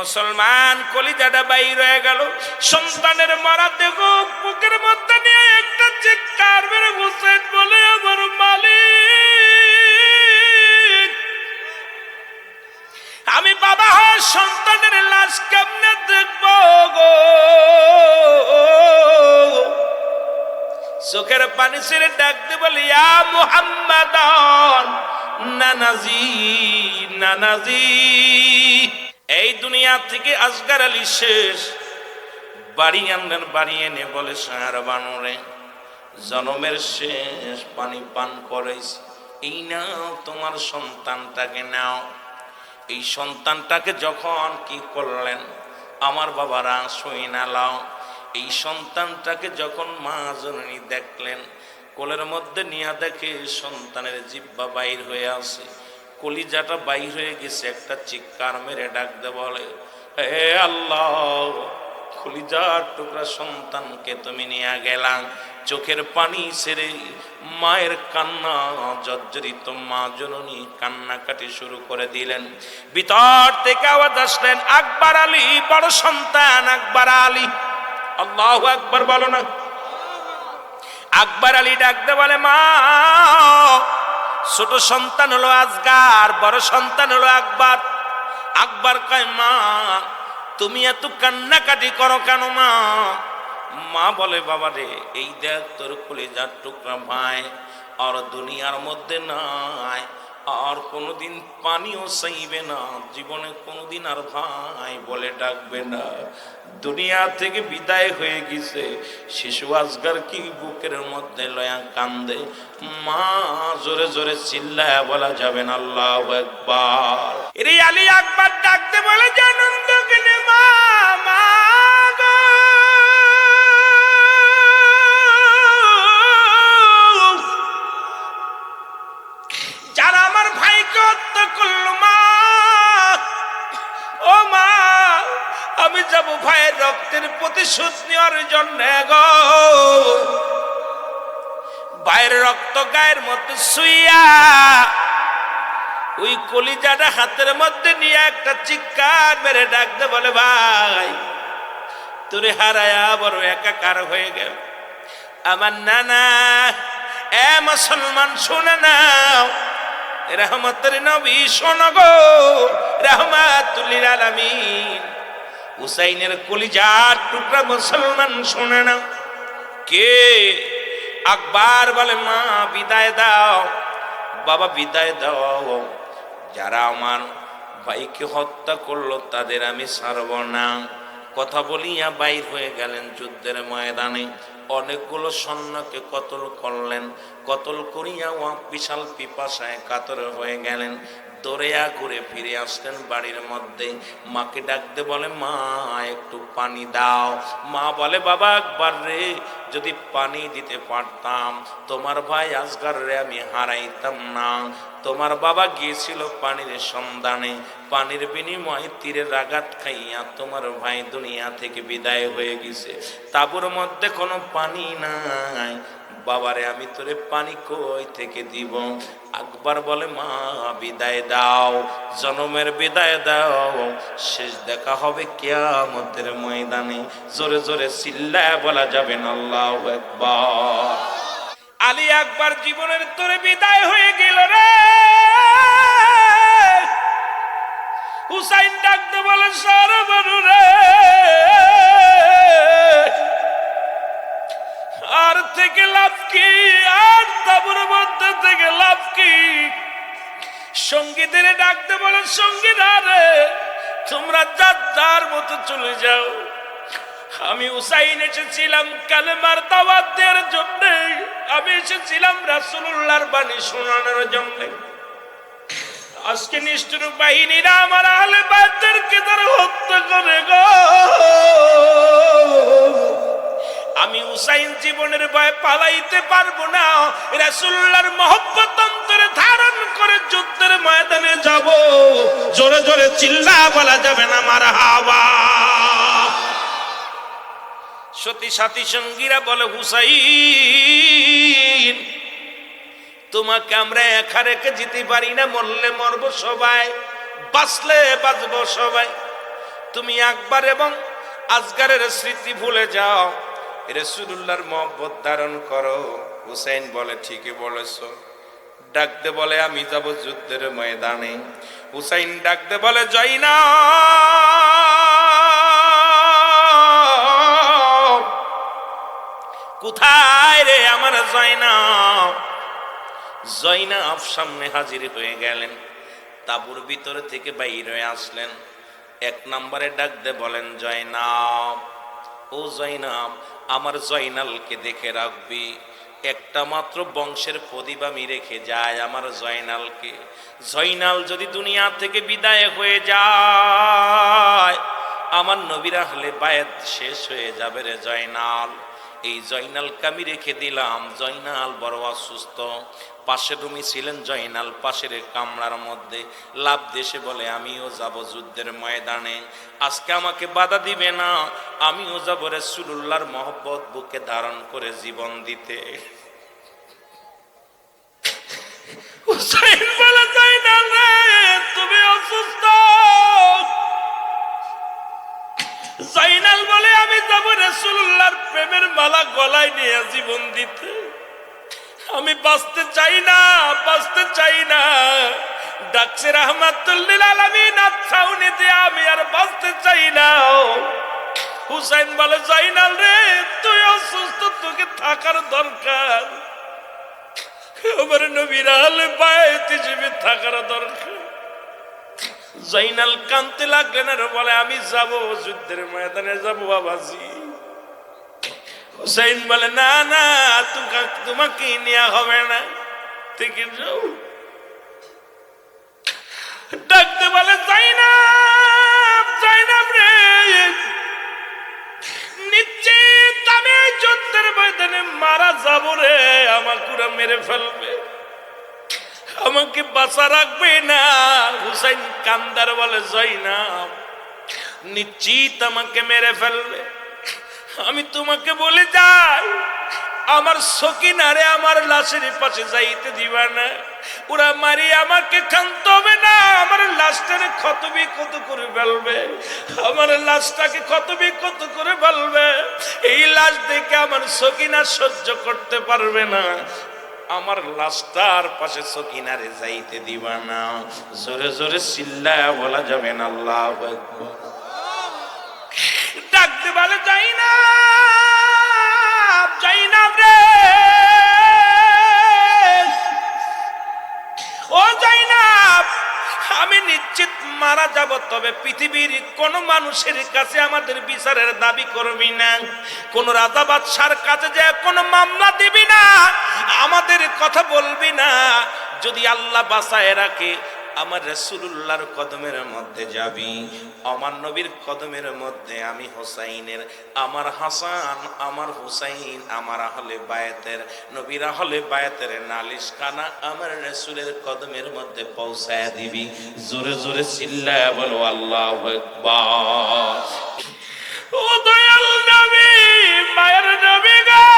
মুসলমান কলিজাটা বাইর হয়ে গেল। সন্তানের মারা দেখো, বুকের মধ্যে নিয়ে একটা চিৎকার মেরে হুসেন বলে, আমার মালিক, আমি বাবা হয় সন্তানের লাশ কেমনে দেখব গো? চোখের পানি ছেড়ে ডাকতে বলি, ইয়া মুহাম্মাদান, নানাজি নানাজি। এই দুনিয়া থেকে আজগার আলী শেষ। বাড়ি আনলেন, বাড়ি এনে বলে, সার বানরে, জনমের শেষ, পানি পান করেছ এই নাও তোমার সন্তানটাকে নাও। এই সন্তানটাকে যখন কি করলেন, আমার বাবারা সই না, লাও। এই সন্তানটাকে যখন মা জননী দেখলেন, কোলের মধ্যে নিয়ে দেখে সন্তানের জিব্বা বাইর হয়ে আসে কলিজাটা বাইর হয়ে গেছে, একটা চিৎকার মেরে ডাকতে বলে, হে আল্লাহ, কলিজার টুকরা সন্তানকে তুমি নিয়ে গেলাম চোখের পানি ছেড়ে মায়ের কান্না, জর্জরিত মা জননী কান্নাকাটি শুরু করে দিলেন। ভিতর থেকে আওয়াজ আসলেন, আকবর আলী, বড় সন্তান, আকবর আলী। আল্লাহ আকবর বলো না। আকবর আলী ডাকতে বলে, মা ছোট সন্তান হলো আজগার, বড় সন্তান হলো আকবর। আকবর কয়, মা, তুমি এত কান্নাকাটি করো কেন মা? মা বলে, বাবা রে, এই দেখ তোর কুলে কলেজার টুকরা ভাই, আর দুনিয়ার মধ্যে নাই। আর কোনোদিন পানিও চাইবে না, জীবনে কোনোদিন আর ভাই বলে ডাকবে না। দুনিয়া থেকে বিদায় হয়ে গেছে, শিশু আজগার কি বুকের মধ্যে লয়া কান্দে। মা, জোরে জোরে চিল্লায় বলা যাবে না, আল্লাহ একবার আলী একবার ডাকতে বলে জানন্দ আমি যাব ভাইয়ের রক্তের প্রতিশোধ নেওয়ার জন্য ভাইয়ের রক্ত গায়ের মধ্যে শুইয়া ওই কলিজাটা হাতের মধ্যে নিয়ে একটা চিৎকার মেরে ডাকতে বলে, ভাই, তোরে হারায়া বড় একাকার হয়ে গেল। আমার নানা, এ মুসলমান শোনে নাও রহমতের নবী শোনো গো রহমাতুল্লিল আলামিন। হুসাইনের কলিজার টুকরা মুসলমান শোনে না। কে? আকবার বলে, মা, বিদায় দাও। বাবা, বিদায় দাও। যারা আমার ভাইকে হত্যা করল, তাদের আমি ছাড়ব না। কথা বলিয়া বাইর হয়ে গেলেন যুদ্ধের ময়দানে। অনেকগুলো সৈন্যকে কতল করলেন। কতল করিয়া বিশাল পিপাসায় কাতর হয়ে গেলেন। দৌড়েয়া ঘুরে ফিরে আসলেন বাড়ির মধ্যে মাকে ডাকতে বলে, মা, একটু পানি দাও। মা বলে, বাবা একবার রে, যদি পানি দিতে পারতাম, তোমার ভাই আজগার রে, আমি হারাইতাম না। তোমার বাবা গিয়েছিল পানির সন্ধানে। পানির বিনিময়ে তীরের আঘাত খাইয়া তোমার ভাই দুনিয়া থেকে বিদায় হয়ে গেছে। তাবুর মধ্যে কোনো পানি নাই। বাবারে, আমি তোরে পানি কই থেকে দিব? আকবর বলে, মা, বিদায় দাও, জনমের বিদায় দাও, শেষ দেখা হবে কেয়ামতের ময়দানে। জোরে জোরে চিল্লায় বলা যাবে আল্লাহ একবার আলী আকবর জীবনের তোরে বিদায় হয়ে গেল রে। হুসাইন ডাকতে বলে সরবরু রে। আর থেকে লাভ কি? আর তাবুর মধ্যে থেকে লাভ কি? সঙ্গীদের ডাকতে বলে সংগীত আরে তোমরা যার মতো চলে যাও। আমি উসাইন এসেছিলাম কালেমার দাওয়াত জন্য। আমি এসেছিলাম রাসূলুল্লাহর বাণী শোনানোর জন্য। আজকে নিষ্ঠুর বাহিনীরা আমার আলে বাদদেরকে তারা হত্যা করে গো। আমি উসাইন জীবনের ভয় পালাইতে পারব না। রাসূলুল্লাহর মহব্বত অন্তরে ধারণ করে যুদ্ধের ময়দানে যাব। জোরে জোরে চিল্লা বলা যাবে না মার হাওয়া। সতী সাথী সঙ্গীরা বলে, হুসাইন, তোমাকে আমরা একা রেখে যেতে পারি না, মরলে মরবো সবাই, বাঁচলে বাঁচবো সবাই। তুমি একবার এবং আজগারের স্মৃতি ভুলে যাও। রসুল্লাহর মহব্বত ধারণ করো। হুসাইন বলে, ঠিকই বলেছ। ডাকতে বলে, আমি যাব যুদ্ধের ময়দানে। হুসাইন ডাকতে বলে জয় না। কোথায় রে আমার জয়নাব জয়নাব সামনে হাজির হয়ে গেলেন। তাবুর ভিতরে থেকে বাইরে আসলেন। এক নম্বরে ডাকতে বলেন, জয়নাব। ও জয়নাব, আমার জয়নালকে দেখে রাখবি। একটা মাত্র বংশের প্রদীপ আমি রেখে যায় আমার জয়নালকে। জয়নাল যদি দুনিয়া থেকে বিদায় হয়ে যায়, আমার নবীরা হলে বায়াত শেষ হয়ে যাবে রে জয়নাল। এই জয়নাল কামি রেখে দিলাম। জয়নাল বড় অসুস্থ। পাশের রুমি ছিলেন জয়নাল, পাশের কামরার মধ্যে। লাভ দেশে বলে, আমিও যাব যুদ্ধের ময়দানে। আজকে আমাকে বাধা দিবে না। আমিও যাব রসুল্লাহর মহব্বত বুকে ধারণ করে জীবন দিতে। জয়নাল তুমি অসুস্থ। জাইনাল বলে, আমি যাব রসুল্লাহর প্রেমের মালা গলায় নিয়ে জীবন দিতে। আমি বাঁচতে চাই না, বাঁচতে চাই না। ডাকছে রহমাতুল্লিল আলামিন আচ্ছাউনি দিয়ে আমি আর বাঁচতে চাই না। হুসাইন বলে, জাইনাল রে, তুই অসুস্থ, তোকে থাকার দরকার। আমার নবীরা বায়ত হিসেবে থাকার দরকার। জাইনাল কানতে লাগলেন আর বলে, আমি যাব যুদ্ধের ময়দানে, যাব বাবাজি। হুসাইন বলে, না না তোমাকে নেওয়া হবে না। থেকে যাও। ডাকতে বলে, জাইনাব জাইনাব রে, নিশ্চিত আমি যুদ্ধের ময়দানে মারা যাব রে আমাকে ওরা মেরে ফেলবে। আমাকে বাঁচা রাখবে না। হুসাইন কান্দার বলে না নিশ্চিত আমাকে মেরে ফেলবে। আমি তোমাকে বলে যাই, আমার সকিনারে আমার লাশের পাশে যাইতে দিবা না। ওরা মারি আমাকে খান্ত হবে না, আমার লাশটারে ক্ষত বিক্ষত করে ফেলবে। আমার লাশটাকে ক্ষত বিক্ষত করে ফেলবে। এই লাশ দেখে আমার সকিনা সহ্য করতে পারবে না। আমার লাস্টার পাশে সকিনারে যাইতে দিবা না জোরে জোরে চিল্লা বলা যাবে না, আল্লাহ। ডাকতে বলে যাই না যাই না রে আমি নিশ্চিত মারা যাব, তবে পৃথিবীর কোন মানুষের কাছে আমাদের বিচারের দাবি করবি না। কোন রাজা বাদশার কাছে যে কোনো মামলা দিবি না। আমাদের কথা বলবি না। যদি আল্লাহ বাসায় রাখে আমার রসুল্লাহর কদমের মধ্যে যাবি, আমার নবীর কদমের মধ্যে আমি হোসাইনের, আমার হাসান, আমার হুসাইন, আমার আহলে বায়াতের নবীর আহলে বায়াতের নালিশ খানা আমার রসুলের কদমের মধ্যে পৌঁছায় দিবি। জোরে জোরে চিল্লায় বলো, আল্লাহ ও দয়াল নবী, মায়ের নবী গো!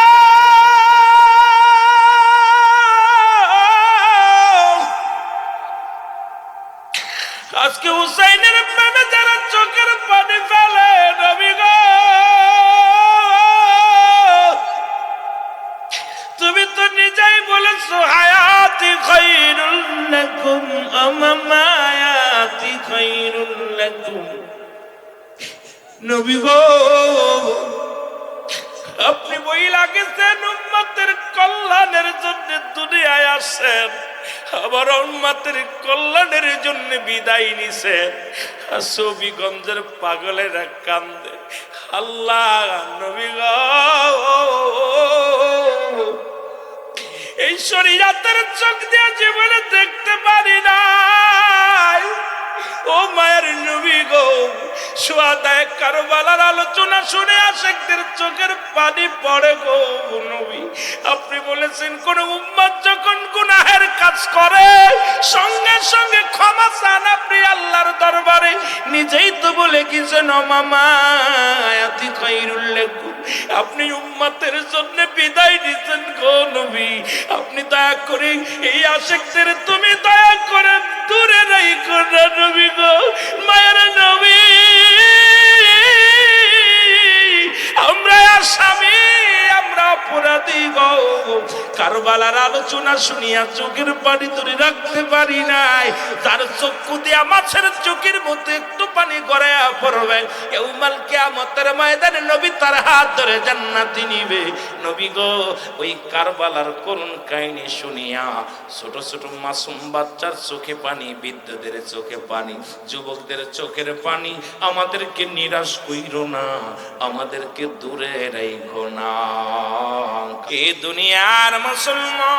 নবী গো। আপনি বই লাগেছেন উম্মতের কল্যাণের জন্য দুনিয়ায় আসেন আবার উম্মতের কল্যাণের জন্য বিদায় নিছেন। আর ছবিগঞ্জের পাগলেরা কান্দে, আল্লাহ, নবী গো। এই শরীরাতের চোখ দিয়ে জীবনে দেখতে পারি নাই। ও মায়ের নবী গো, সোয়াদায় কারবালার আলোচনা শুনে আশেকদের চোখের পানি পড়ে গো নবী। আপনি বলেছেন, কোন উম্মত যখন গুনাহের কাজ করে, সঙ্গে সঙ্গে ক্ষমা চান আপনি আল্লাহর দরবারে, নিজেই তো বলে গেছেন অমামায়াতি খাইরুল লাকুম। আপনি উম্মতের জন্য বিদায় দিচ্ছেন গো নবী। আপনি দয়া করে এই আশেকদের তুমি দয়া করে দূরে নাই কোন নবী গো মায়ের নবী। কারবালার আলোচনা শুনিয়া চোখের পানি রাখতে পারি নাই। তার চক্ষু দিয়া মাছের চোখের মধ্যে একটু পানি পড়বে। ময়দানে নবী তার হাত ধরে জান্নাতি নিবে। নবী গো, ওই কারবালার করুণ কাহিনী শুনিয়া ছোট ছোট মাসুম বাচ্চার চোখে পানি বিদ্যুতের চোখে পানি, যুবকদের চোখের পানি, আমাদেরকে নিরাশ কইর না, আমাদেরকে দূরে রেখো না। এ দুনিয়ার মুসলমান।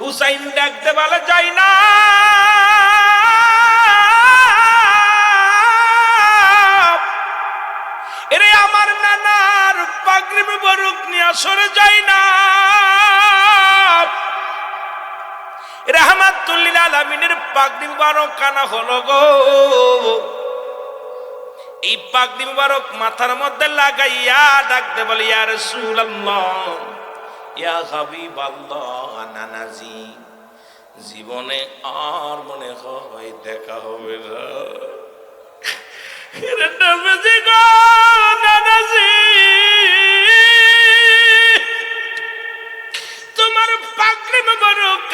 হুসাইন ডাকতে বলা যায় না। এরে আমার নানার পাগড়ি বরুক নিয়ে সরে যায় না। রহমাতুল্লিল আলমিনের কানা হলো গো। এই মাথার মধ্যে লাগাইয়া ডাকতে বলে, ইয়া রাসূলুল্লাহ, ইয়া হাবিবাল্লাহ, নানাজি, জীবনে আর মনে হয় দেখা হবে না। নানাজি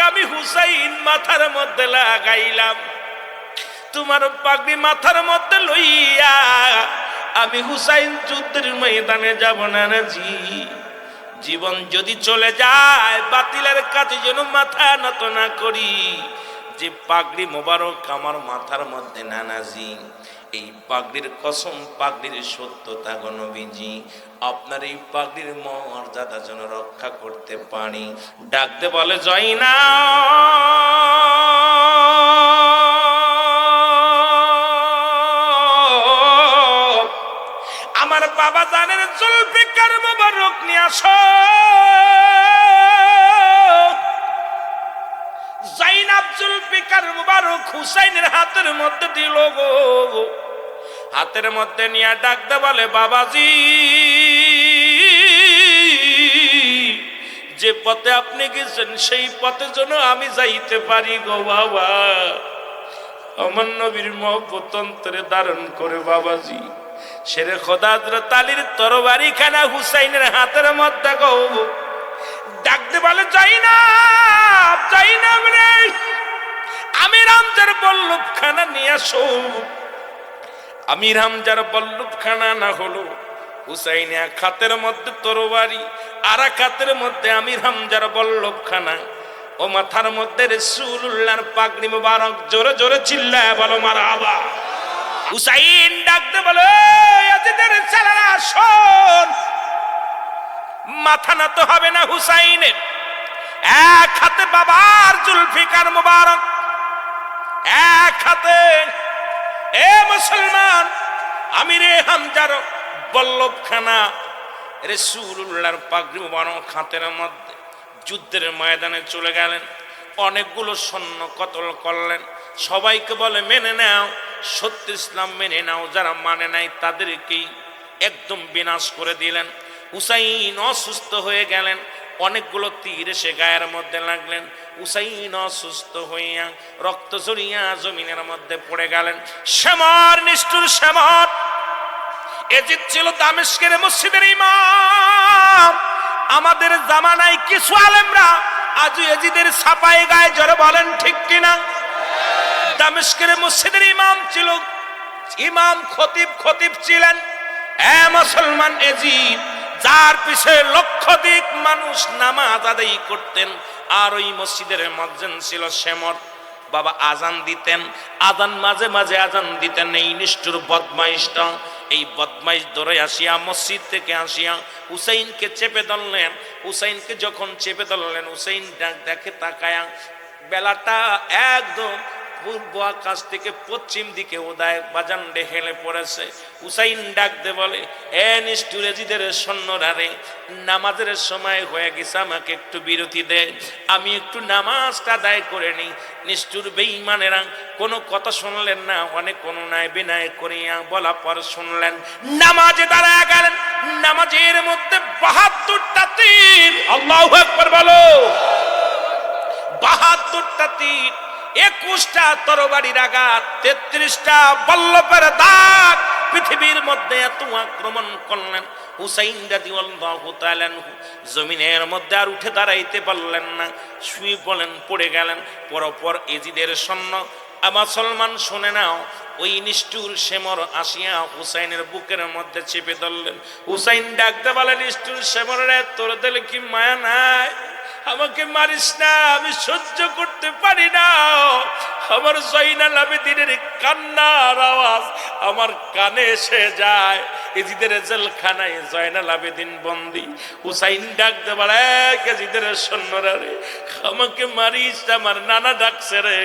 আমি হুসাইন মাথার মধ্যে লাগাইলাম। তোমার পাগড়ি মাথার মধ্যে লইয়া আমি হুসাইন যুদ্ধের ময়দানে যাব না জি। জীবন যদি চলে যায়, বাতিলের কাছে যেন মাথা নত না করি। যে পাগড়ি মোবারক আমার মাথার মধ্যে নানাজি এই পাগড়ির কসম পাগড়ির সত্যতা গণবিজি আপনার এই পাগড়ির মর্যাদা যেন রক্ষা করতে পারি। ডাকতে বলে, জয় না আমার বাবা জানের জুলফিকার মোবারক নিয়ে আসো। জাইনাব জুলফিকার মুবারক হুসাইনের হাতের মধ্যে দিল গো। হাতের মধ্যে নিয়ে ডাকতে বলে, বাবাজি, যে পথে আপনি গেছেন, সেই পথে যেন আমি যাইতে পারি গো বাবা। আমার নবীর মহব্বতন্ত্রে ধারণ করে, বাবাজি। সেরে খোদাদ্র তালির তরবারি খানা হুসাইনের হাতের মধ্যে গো। ডাকতে বলে যাই না যাই না আমি রামজার বল্লভ খানা নিয়ে আসো আমি রামজার বল্লভ খানা না হলো হুসাইন এক খাতের মধ্যে তরবারি আর এক খাতের মধ্যে আমির রামজার বল্লভ খানা ও মাথার মধ্যে রসুল্লাহর পাগড়ি মুবারক জোরে জোরে চিল্লায় বলো, মারা আবা। হুসাইন ডাকতে বলো ছেলেরা, শোন। মাথা না তো হবে না হুসাইনের। এক হাতে বাবার জুলফিকার মুবারক, এক হাতে এ মুসলমান, আমিরে হামজার বল্লভ খানা রেসুল্লাহর পাগড়ি মুবারক হাতের মধ্যে যুদ্ধের ময়দানে চলে গেলেন, অনেকগুলো সৈন্য কতল করলেন। সবাইকে বলে, মেনে নাও, সত্য ইসলাম মেনে নাও, যারা মানে নাই তাদেরকেই একদম বিনাশ করে দিলেন। উসাইন অসুস্থ হয়ে গেলেন, অনেকগুলো তীর এসে গায়ের মধ্যে লাগলেন। উসাইন অসুস্থ হইয়া রক্ত জড়িয়া জমিনের মধ্যে পড়ে গেলেন। শ্যামার, নিষ্ঠুর শ্যামর। এজিদ ছিল দামেস্কের মসজিদের ইমাম। আমাদের জামানায় কিছু আলেমরা আজ এজিদের ছাপাই গায়ে জোরে বলেন, ঠিক কিনা? দামেস্কের মসজিদের ইমাম ছিল, ইমাম খতিব খতিব ছিলেন। এ মুসলমান এজিদ, যার পিছে লক্ষাধিক মানুষ নামাজ আদায় করতেন আর ওই মসজিদের মজ্জেন ছিল শ্যামর। বাবা আজান দিতেন, আজান মাঝে মাঝে আজান দিতেন, এই নিষ্ঠুর বদমাইশটা। এই বদমাইশ ধরে আসিয়া মসজিদ থেকে আসিয়া হুসাইনকে চেপে ধরলেন। হুসাইনকে যখন চেপে ধরলেন, হুসাইন দেখে তাকায়া, বেলাটা একদম পূর্ব আকাশ থেকে পশ্চিম দিকে উদয় বাজান্ডে হেলে পড়েছে? উসাইন ডাকতে বলে, এ নিষ্ঠুরেজিদের সৈন্যরারে, নামাজের সময় হয়ে গেছে, আমাকে একটু বিরতি দে। আমি একটু নামাজটা আদায় করে নিই। নিষ্ঠুর বেঈমানেরা কোনো কথা শুনলেন না, অনেক কোনো নাই বিনয় করিয়া বলা পর শুনলেন, নামাজে দাঁড়ায় গেলেন, নামাজের মধ্যে বাহাত্তরটা তীর। আল্লাহ একবার বলো। বাহাত্তরটা তীর। একুশটা তরবারির আঘাত, তেত্রিশটা বল্লভের দাগ পৃথিবীর মধ্যে এত আক্রমণ করলেন। হুসাইন জমিনের মধ্যে আর উঠে দাঁড়াইতে পারলেন না, শুয়ে পড়লেন, পড়ে গেলেন। পরপর এজিদের সৈন্য, আমার সলমান, শুনে নাও। ওই নিষ্ঠুর সেমর আসিয়া হুসাইনের বুকের মধ্যে চেপে ধরলেন। হুসাইন ডাকতে বলে, নিষ্ঠুর সেমরে তোর দিলে কি মায়া নাই? আমাকে মারিস না আমি সহ্য করতে পারি না। আমার জয়নাল আবেদিনের কান্নার আওয়াজ আমার কানে এসে যায়। এজিদের জেলখানায় জয়নাল আবেদিন বন্দি। হুসাইন ডাকতে বলে কেজিদের সৈন্যরা রে, আমাকে মারিস, আমার নানা ডাকছে রে।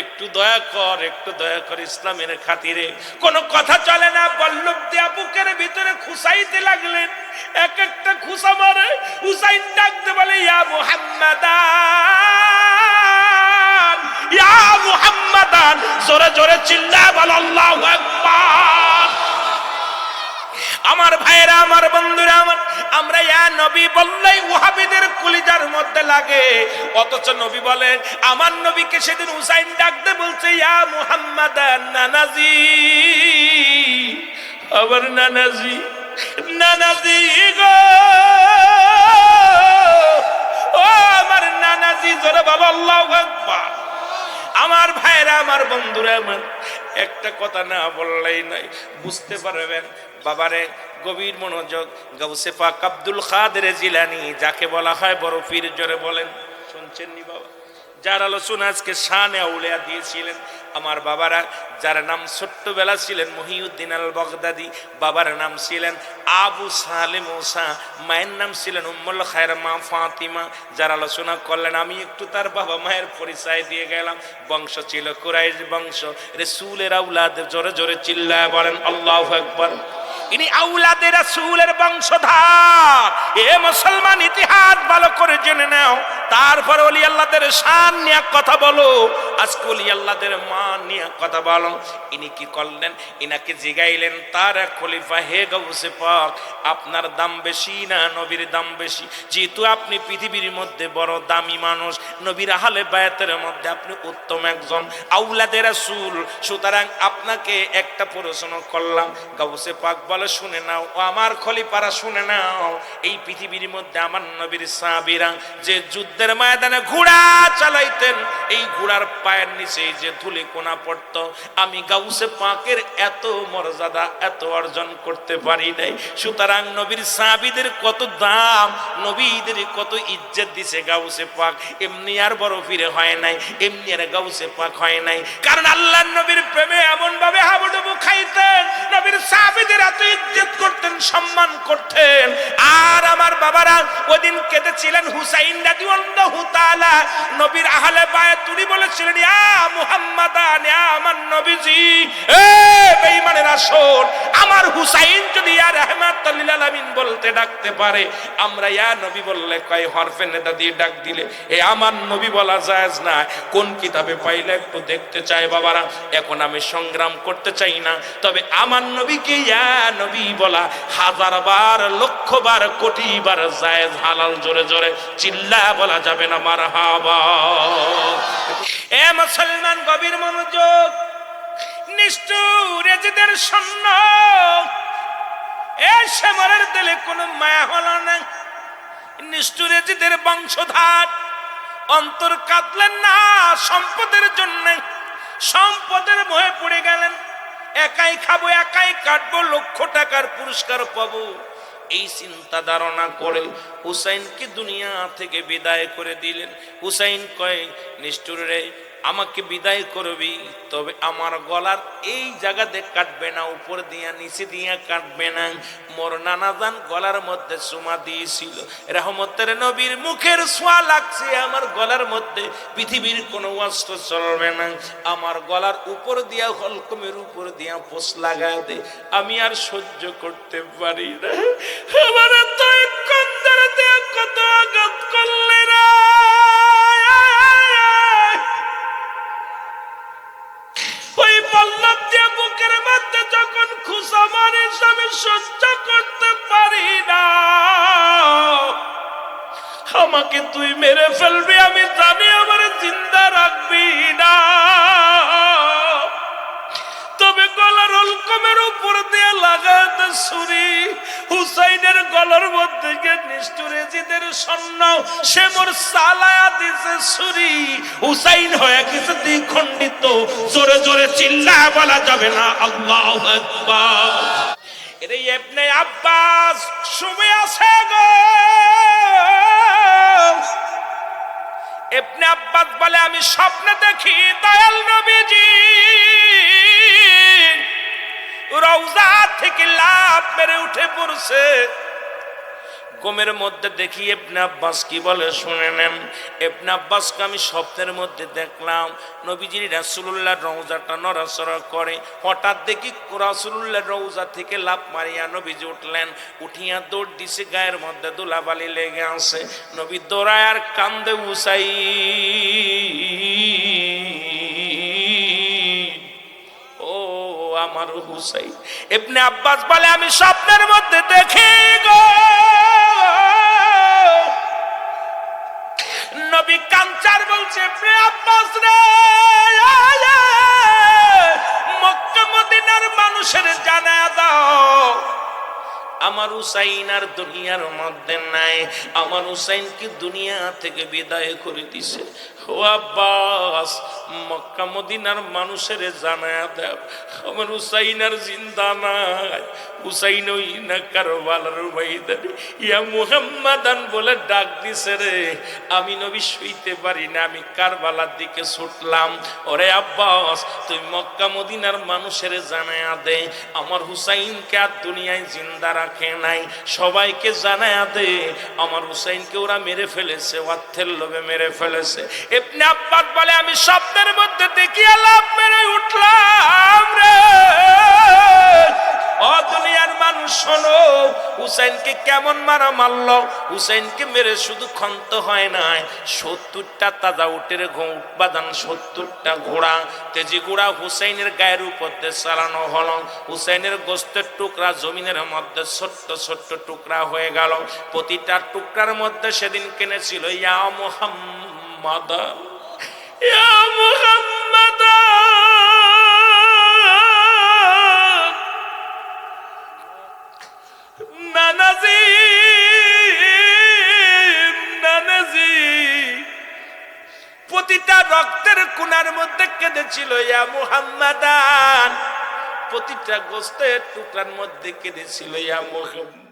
একটু দয়া কর, একটু দয়া কর ইসলামের খাতিরে। কোনো কথা চলে না, বল্লভ দিয়া বুকের ভিতরে খুসাইতে লাগলেন। এক একটা খুসা মারে। হুসাইন ডাকতে বলে, ইয়া আমার ভাইয়েরা, আমার বন্ধুরা, আমার আমরা ইয়া নবী বললেই ওহাবিদের কুলিজার মধ্যে লাগে। অথচ নবী বলেন, আমার নবীকে সেদিন হুসাইন ডাকতে বলছে, ইয়া মুহাম্মাদ নানাজি। আবার নানাজি নানাজি গো। ও আমার নানাজি, জোরে বলো, আল্লাহু আকবার। ভাইরা আমার বন্ধুরা আমার, একটা কথা না বললেই নাই বুঝতে পারবেন। বাবারে, গভীর মনোযোগ গৌসে পাক আব্দুল খাদের জিলানি, যাকে বলা হয় বড় পীর, জোরে বলেন। শুনছেন নি বাবা? যার আলোচনা আজকে শানে উলিয়া দিয়েছিলেন। আমার বাবারা, যার নাম ছোট্টবেলা ছিলেন মহিউদ্দিন আল বগদাদি বাবার নাম ছিলেন আবু সালেম ওসা, মায়ের নাম ছিলেন উম্মুল খায়ের মা ফাতিমা। যার আলোচনা করলেন, আমি একটু তার বাবা মায়ের পরিচয় দিয়ে গেলাম। বংশ ছিল কুরাইশ বংশ। রেসুলের আউলাদ জোরে জোরে চিল্লায় বলেন, আল্লাহ একবার ইনি আউলাদের রাসূলের বংশধার। এ মুসলমান ইতিহাস ভালো করে জেনে নাও। তারপর ওলি আল্লাহদের শান নিয়ে কথা বলো। আজকে ওলি আল্লাহদের মা নিয়ে কথা বলো ইনি কি করলেন? ইনাকে জিগাইলেন, তার খলিফা হে গৌসে পাক, আপনার দাম বেশি না নবীর দাম বেশি? যেহেতু আপনি পৃথিবীর মধ্যে বড় দামি মানুষ, নবীর আহলে বায়াতের মধ্যে আপনি উত্তম একজন। আউলাদের রাসূল, সুতরাং আপনাকে একটা প্রশ্ন করলাম। গাউসে পাক বলে, শুনে নাও, ও আমার খলিফারা শুনে নাও, এই পৃথিবীর মধ্যে আমার নবীর সাহাবীরা যে যুদ্ধের ময়দানে ঘোড়া চালাইতেন, এই ঘোড়ার পায়ের নিচে যে ধুলি কোনা পড়ত, আমি গাউসে পাকের এত মর্যাদা, এত অর্জন করতে পারি নাই। সুতরাং নবীর সাহাবীদের কত দাম, নবীদের কত ইজ্জত দিছে গাউসে পাক। এমনি আর বড় ফিরে হয় নাই, এমনি আর গাউসে পাক হয় নাই। কারণ আল্লাহ নবীর প্রেমে এমন ভাবে হাবুডুবু খাইতেন, নবীর সাহাবীদের এত ইজ্জত করতেন, সম্মান করতেন। আর আমার বাবারা ওদিন কেঁদেছিলেন হুসাইন রাদিয়াল্লাহু তাআলা। নবীর আহলে বায়াত তুনি বলেছিলেন আমার হুসাইন যদি আলামিন বলতে ডাকতে পারে, আমরা ইয়া নবী বললে কয়, হরফে নেতা দিয়ে ডাক দিলে, এ আমার নবী বলা না, কোন কিতাবে পাইলে একটু দেখতে চাই বাবারা, এখন আমি সংগ্রাম করতে চাই না, তবে আমার নবীকে ইয়া নবী বলা হাজার বার, লক্ষ বার, কোটি বার জায়েজ, হালাল, জোরে জোরে, চিল্লা বলা যাবে না মার হাবা এ মুসলমান গভীর মনোযোগ, নিষ্ঠুর এজিদের সৈন্য এ শ্যামরের দিলে কোনো মায়া হল না। নিষ্ঠুর এজিদের বংশধার, অন্তর কাঁদলেন না সম্পদের জন্য। সম্পদের ভয়ে পড়ে গেলেন। একাই খাব, একাই কাটবো, লক্ষ টাকার পুরস্কার পাবো। এই চিন্তা ধারণা করে হুসাইনকে দুনিয়া থেকে বিদায় করে দিলেন। হুসাইন কয় নিষ্ঠুর রে আমাকে বিদায় করবি, তবে আমার গলার এই জায়গাতে কাটবে না, উপর দিয়া, নিচে দিয়া কাটবে না। মোর নানাজান গলার মধ্যে চুমা দিয়েছিল। রহমতের নবীর মুখের সোয়া লাগছে, আমার গলার মধ্যে পৃথিবীর কোনো অস্ত্র চলবে না। আমার গলার উপর দিয়া, হলকমের উপর দিয়া পোষ লাগা দে। আমি আর সহ্য করতে পারি না। আমার দেয়া কত আঘাত করলে না দিয়ে বুকের মধ্যে যখন খুশা মারে আমি সহ্য করতে পারি না, আমাকে তুই মেরে ফেলবি, আমি জানি আমার চিন্তা রাখবি না। তবে গলার অলকমের উপর দিয়ে লাগাতে ছুরি হুসাইনের গলার মধ্যে গিয়ে নিষ্ঠুরে জিদের সন্ন সে মোর সালায়া দিছে ছুরি। হুসাইন হয়ে গেছে দ্বিখণ্ডিত। জোরে জোরে চিল্লা বলা যাবে না, আল্লাহ আব্বাস শুবে আছে গো। ইবনে আব্বাস বলে, আমি স্বপ্নে দেখি, দয়াল নবীজি। রওজা থেকে লাভ মেরে উঠে পড়ছে। গোমের মধ্যে দেখি এবনে আব্বাস কি বলে, শুনে নেন। এবনে আব্বাসকে আমি স্বপ্নের মধ্যে দেখলাম। নবীজির রাসুল্লাহ রৌজাটা নড়াচড়া করে। হঠাৎ দেখি রাসুল্লাহ রৌজা থেকে লাভ মারিয়া নবীজি উঠলেন। উঠিয়া দৌড় দিছে, গায়ের মধ্যে দোলাবালি লেগে আসে নবী দৌড়ায় আর কান্দে উসাই আমার হুসাইন। এমনি আব্বাস বলে, আমি স্বপ্নের মধ্যে দেখে নবী কাঞ্চার বলছে আব্বাস রে মক্কা মদিনার মানুষের জানা দাও। আমার হুসাইন আর দুনিয়ার মধ্যে নাই। আমার হুসাইন কি দুনিয়া থেকে বিদায় করে দিছে। আব্বাস, মক্কা মদিনার মানুষের জানায়া দেব আমার হুসাইন আর জিন্দা নাই। হুসাইন ওই না কারবালার ইয়া মুহাম্মাদান বলে ডাক দিছে রে। আমি নবী শুইতে পারি না, আমি কারবালার দিকে ছুটলাম। ওরে আব্বাস, তুই মক্কা মদিনার মানুষের জানায়া দে। আমার হুসাইনকে আর দুনিয়ায় জিন্দা নাই। সবাইকে জানায় দে, আমার হুসাইনকে ওরা মেরে ফেলেছে, অর্থের লোভে মেরে ফেলেছে। এমনি আব্বাস বলে, আমি স্বপ্নের মধ্যে দেখি আল্লাহ মেরে উঠলাম রে। ও দুনিয়ার মানুষ, শোনো, হুসাইনকে কেমন মারা মারল? হুসাইনকে মেরে শুধু খন্ত হয় নাই। সত্তরটা তাজা উটের উৎপাদন সত্তরটা ঘোড়া। তেজি ঘোড়া হুসাইনের গায়ের উপর দিয়ে চালানো হলো। হুসাইনের গোস্তের টুকরা জমিনের মধ্যে ছোট্ট ছোট্ট টুকরা হয়ে গেল। প্রতিটা টুকরার মধ্যে সেদিন কেনেছিল, ইয়া মোহাম্মদ ইয়া মোহাম্মদ। প্রতিটা রক্তের কুনার মধ্যে কেঁদেছিল ইয়া মুহাম্মাদান। প্রতিটা গোস্তের টুকরার মধ্যে কেঁদেছিল ইয়া মুহাম্মদ